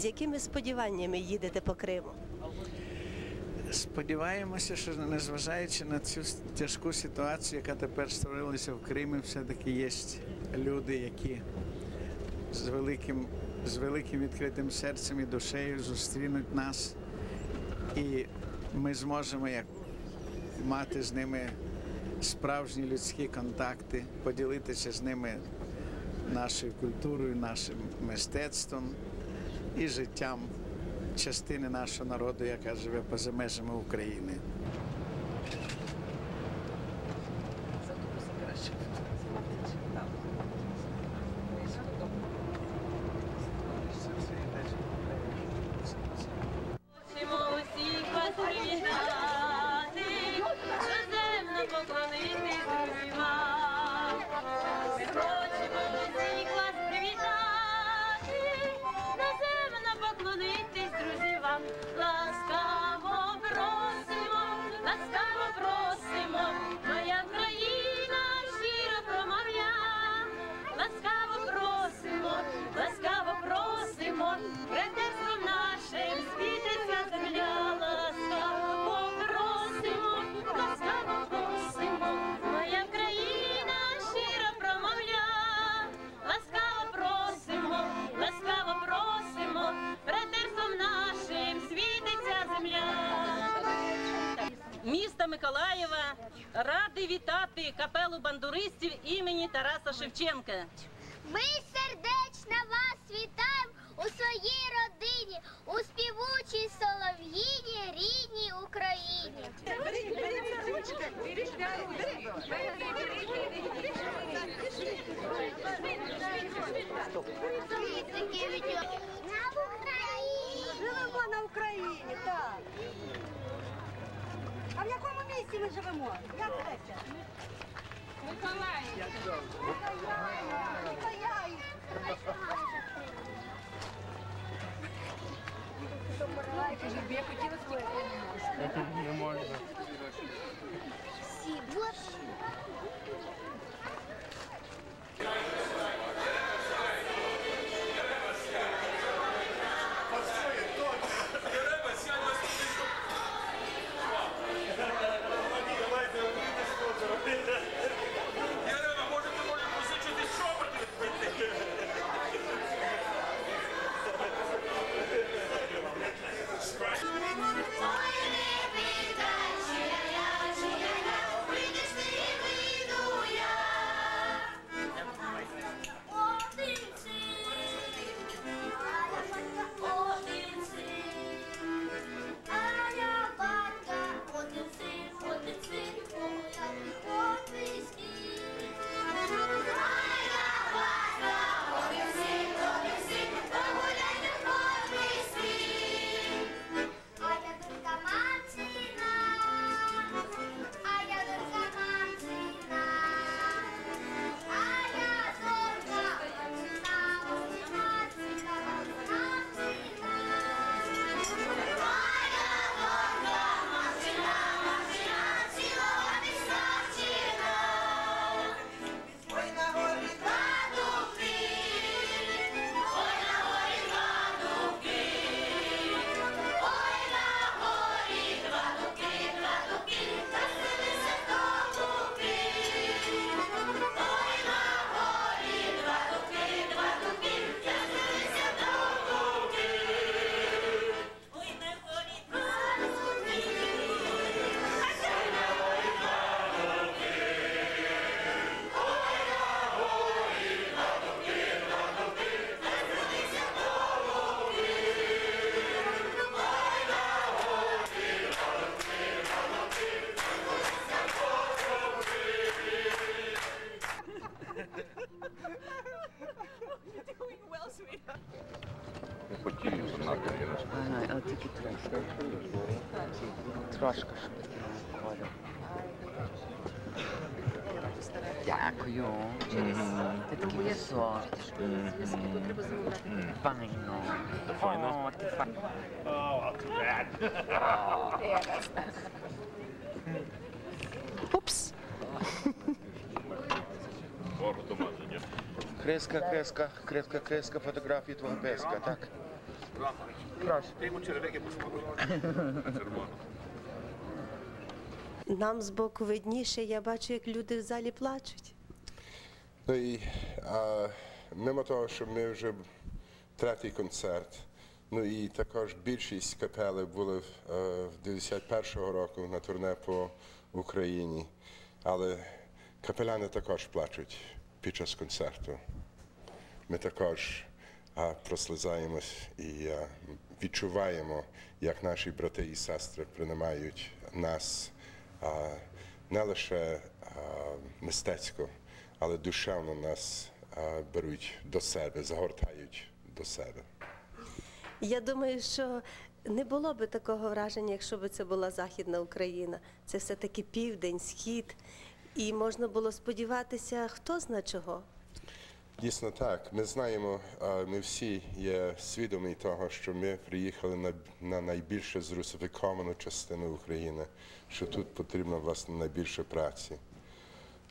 З якими сподіваннями їдете по Криму? Сподіваємося, що незважаючи на цю тяжку ситуацію, яка тепер створилася в Кримі, все-таки є люди, які з великим, з великим відкритим серцем і душею зустрінуть нас, і ми зможемо як мати з ними справжні людські контакти, поділитися з ними нашою культурою, нашим мистецтвом і життям частини нашого народу, яка живе поза межами України. Капелу бандуристів імені Тараса Шевченка. Ми сердечно вас вітаємо у своїй родині, у співучій солов'їні рідній Україні. На Україні! Живемо на Україні, так. А в якому місці ми живемо? Як це? Миколаїв. Миколаїв. Всі борщ. Дякую. Ти такий високий. Мгм. Файно. Ти файно. Упс! Креска, креска, креска, креска, фотографії твого песка, так? Прошу. Нам збоку видніше, я бачу, як люди в залі плачуть. Ну і а, мимо того, що ми вже третій концерт. Ну і також більшість капели були е, в 91-го року на турне по Україні. Але капеляни також плачуть під час концерту. Ми також а, прослизаємось і а, відчуваємо, як наші брати і сестри приймають нас а, не лише а, мистецько, але душевно нас а, беруть до себе, загортають до себе. Я думаю, що не було би такого враження, якщо б це була Західна Україна. Це все-таки південь, схід. І можна було сподіватися, хто зна чого. Дійсно так. Ми знаємо, ми всі є свідомі того, що ми приїхали на, на найбільше зрусифіковану частину України, що тут потрібно власне найбільше праці.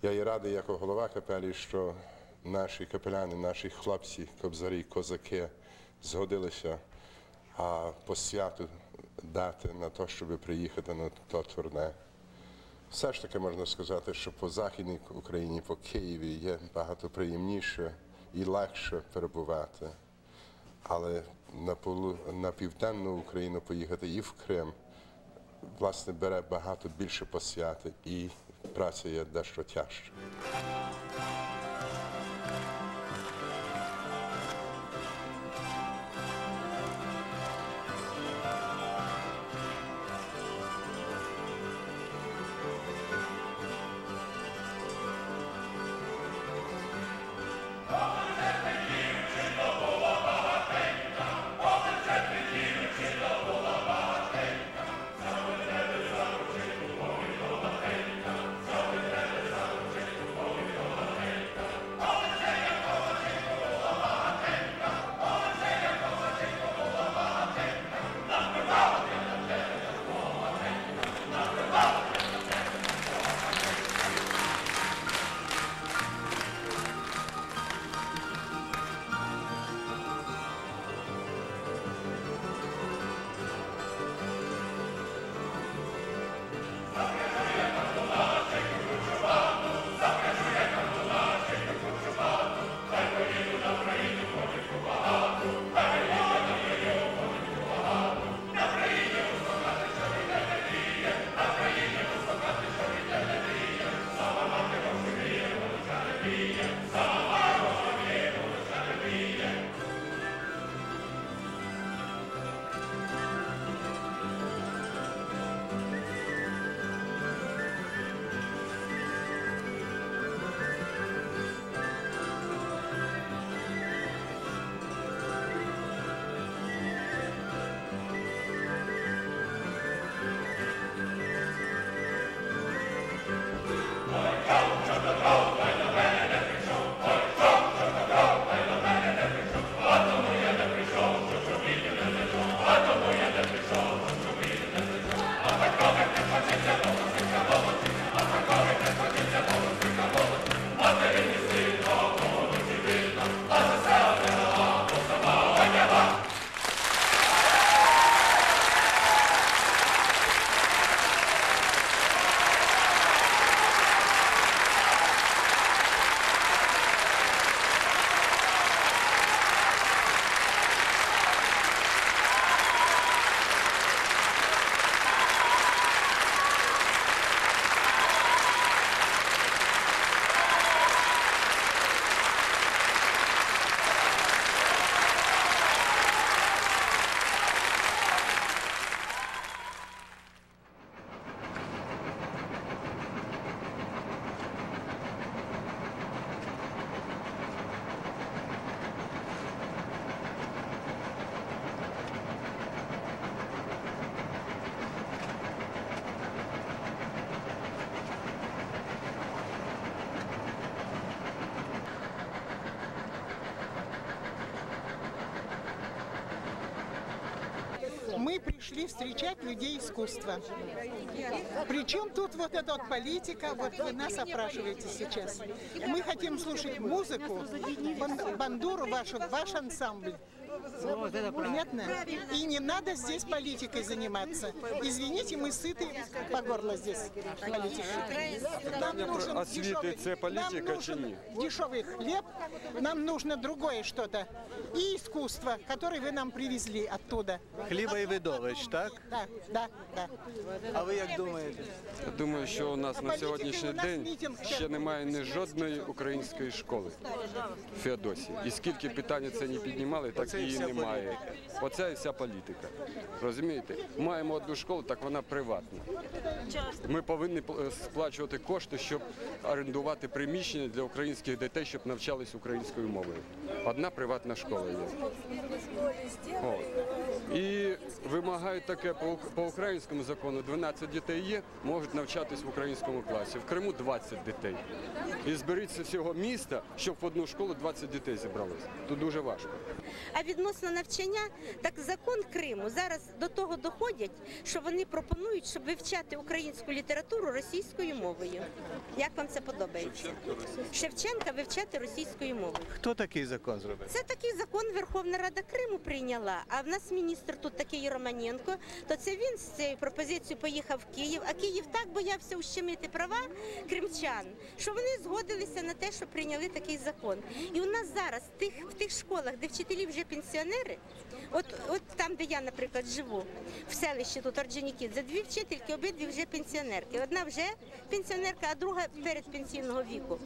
Я є радий, як голова капелі, що наші капеляни, наші хлопці, кобзарі, козаки згодилися а, по святу дати на те, щоб приїхати на то турне. Все ж таки можна сказати, що по Західній Україні, по Києві є багато приємніше і легше перебувати. Але на, полу, на південну Україну поїхати і в Крим, власне, бере багато більше посвяти і праця є дещо тяжча. Пришли встречать людей искусства. Причем тут вот эта вот политика, вот вы нас опрашиваете сейчас. Мы хотим слушать музыку, бан- бандуру вашу, ваш ансамбль. Понятно? И не надо здесь политикой заниматься. Извините, мы сыты по горло здесь политикой. Нам нужен освіти дешевый- це політика нам чи нужен ні? Дешевый хлеб, нам нужно другое что-то. И искусство, которое вы нам привезли оттуда. Хліба і видовищ, так? Да, да, да. А ви як думаєте? Я думаю, що у нас на сьогоднішній у нас день мітинг ще немає ні жодної української школи в Феодосії. І скільки питання це не піднімали, так Оце і її немає. Оце і вся політика. Розумієте? Маємо одну школу, так вона приватна. Ми повинні сплачувати кошти, щоб орендувати приміщення для українських дітей, щоб навчались українською мовою. Одна приватна школа є. От. І вимагають таке по, українському закону. 12 дітей є, можуть навчатись в українському класі. В Криму 20 дітей. І зберіться всього міста, щоб в одну школу 20 дітей зібралось. Тут дуже важко. Відносно навчання, так закон Криму зараз до того доходять, що вони пропонують, щоб вивчати українську літературу російською мовою. Як вам це подобається? Шевченка вивчати російською мовою. Хто такий закон зробив? Це такий закон Верховна Рада Криму прийняла. А в нас міністр тут такий Романенко. То це він з цією пропозицією поїхав в Київ. А Київ так боявся ущемити права кримчан, що вони згодилися на те, що прийняли такий закон. І у нас зараз в тих в тих школах, де вчителі вже пенсіонери, от от там, де я, наприклад, живу, в селищі тут Орджонікідзе, дві вчительки, обидві вже пенсіонерки. Одна вже пенсіонерка, а друга передпенсійного віку.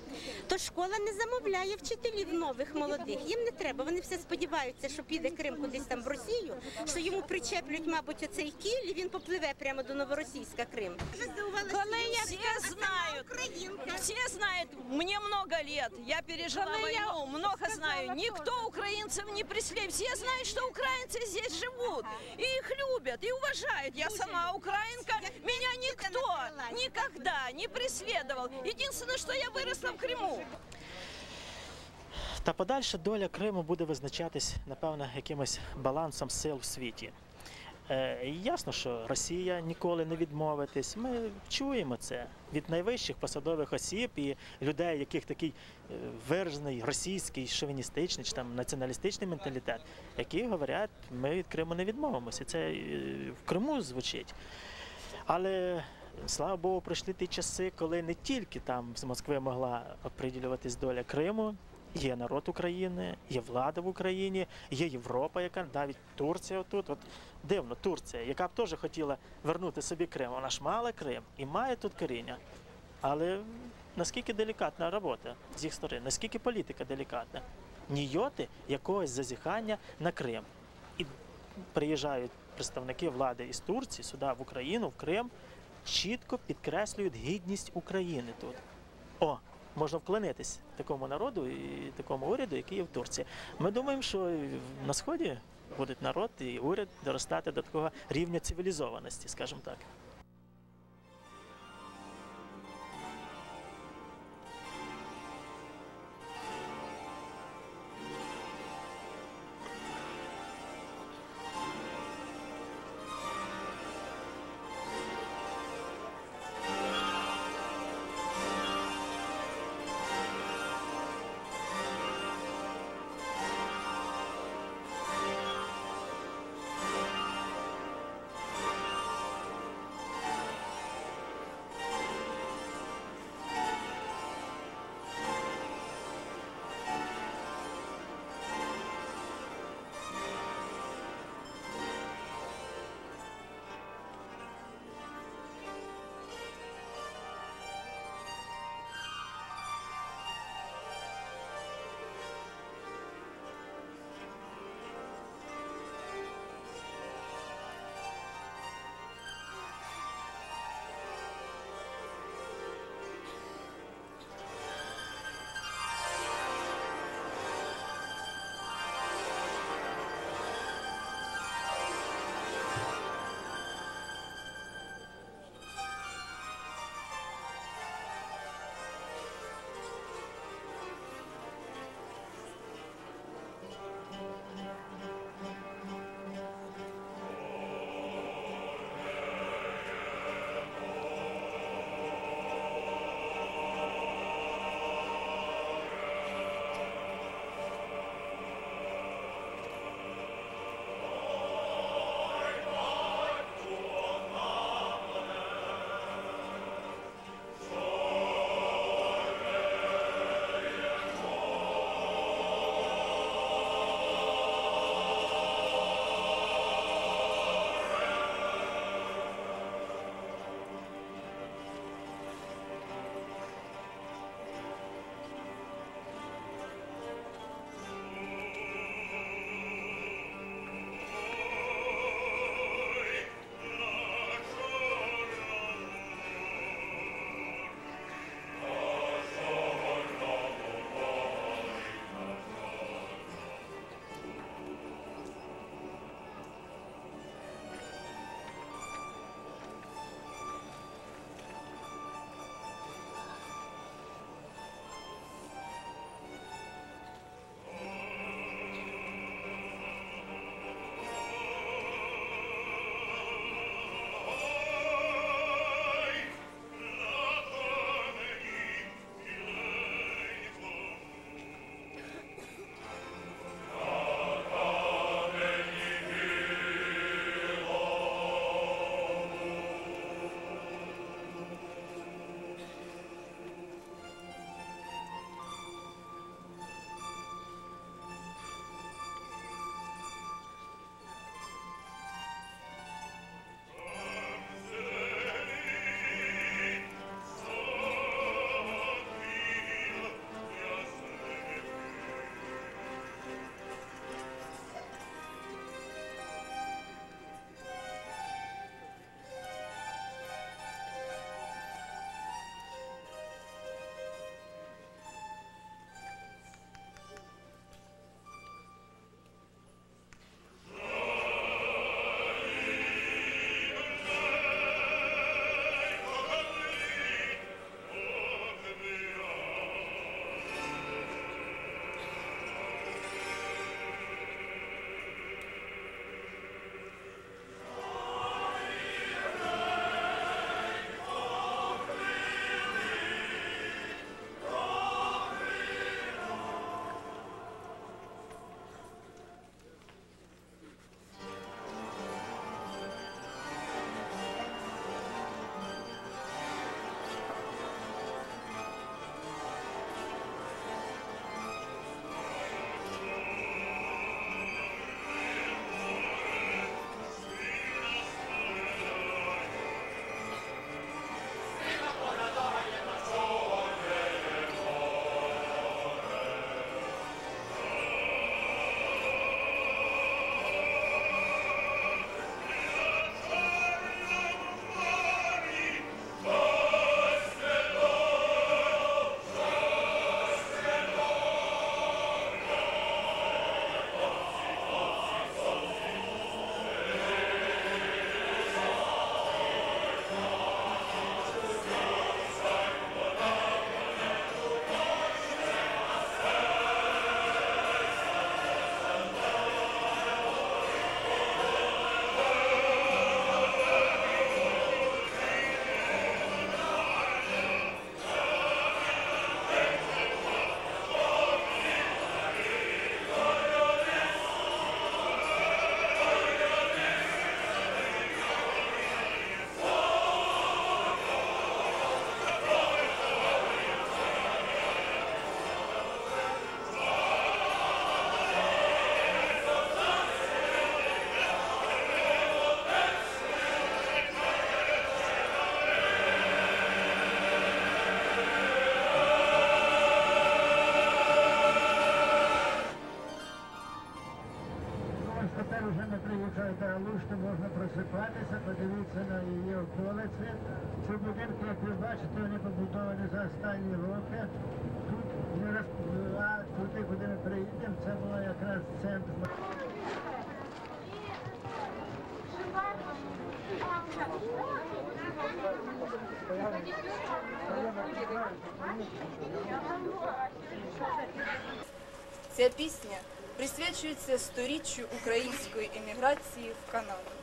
То школа не замовляє вчителів нових молодих. Їм не треба. Вони все сподіваються, що піде Крим кудись там в Росію, що йому причеплять, мабуть, оцей кіль, і він попливе прямо до Новоросійська Крим. Все знают, все знают, мне много лет, я пережила войну, много знаю. Никто украинцев не преследует. Все знают, что украинцы здесь живут, и их любят, и уважают. Я сама украинка, меня никто никогда не преследовал. Единственное, что я выросла в Крыму. Та подальша доля Криму буде визначатись, напевно, якимось балансом сил в світі. Е, ясно, що Росія ніколи не відмовитись. Ми чуємо це від найвищих посадових осіб і людей, яких такий е, виражений російський шовіністичний чи там націоналістичний менталітет, які говорять, ми від Криму не відмовимося. Це е, в Криму звучить. Але слава Богу, пройшли ті часи, коли не тільки там з Москви могла оприділюватись доля Криму. Є народ України, є влада в Україні, є Європа, яка навіть Турція отут. От дивно, Турція, яка б теж хотіла вернути собі Крим. Вона ж мала Крим і має тут коріння. Але наскільки делікатна робота з їх сторони, наскільки політика делікатна? Ніоти якогось зазіхання на Крим. І приїжджають представники влади із Турції сюди, в Україну, в Крим, чітко підкреслюють гідність України тут. О, можна вклонитись такому народу і такому уряду, який є в Турції. Ми думаємо, що на сході буде народ і уряд доростати до такого рівня цивілізованості, скажімо так. Просипатися, подивитися на її околиці. Ці будинки, як ви бачите, вони побудовані за останні роки. Тут не роз... а туди, куди ми приїдемо, це було якраз центр. Ця пісня присвячується сторіччю української еміграції в Канаду.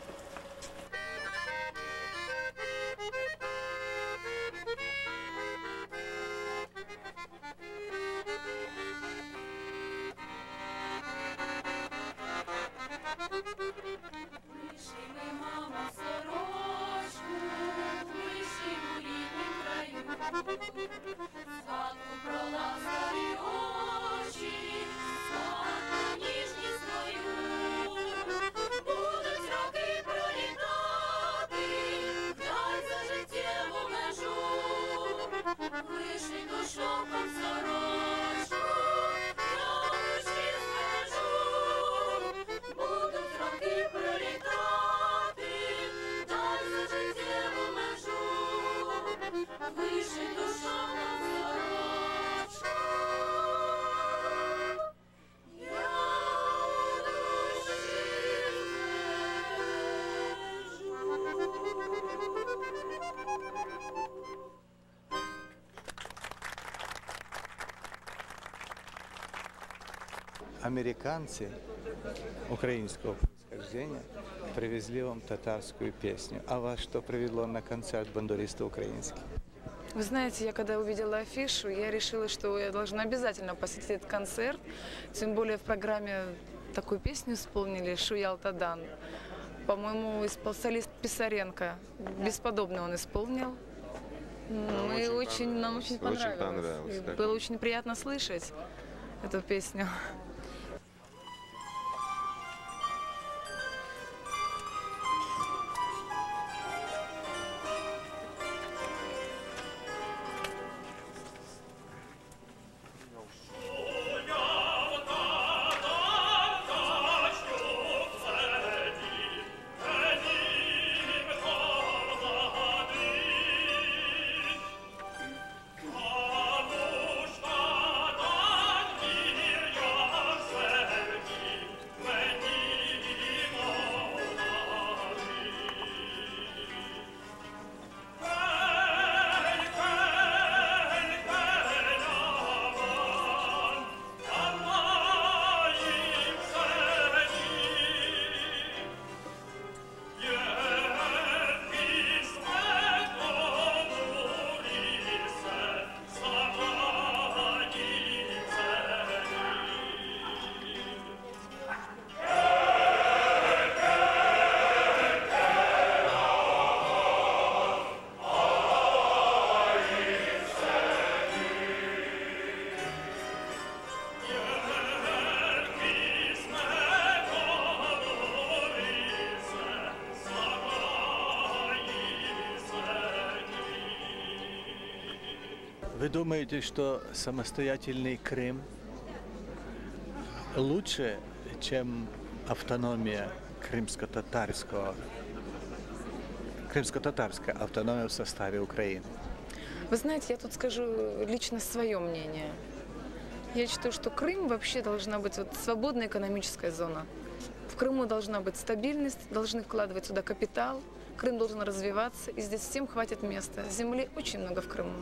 Американцы украинского происхождения привезли вам татарскую песню. А вас что привело на концерт бандуриста украинский? Вы знаете, я когда увидела афишу, я решила, что я должна обязательно посетить этот концерт. Тем более в программе такую песню исполнили «Шуял Тадан». По-моему, солист Писаренко. Бесподобно он исполнил. Ну, и очень очень, нам понравилось. очень Очень понравилось. понравилось, И да. Было очень приятно слышать эту песню. Думаете, что самостоятельный Крым лучше, чем автономия крымско-татарского, крымско-татарская автономия в составе Украины? Вы знаете, я тут скажу лично свое мнение. Я считаю, что Крым вообще должна быть вот свободная экономическая зона. В Крыму должна быть стабильность, должны вкладывать сюда капитал, Крым должен развиваться, и здесь всем хватит места. Земли очень много в Крыму.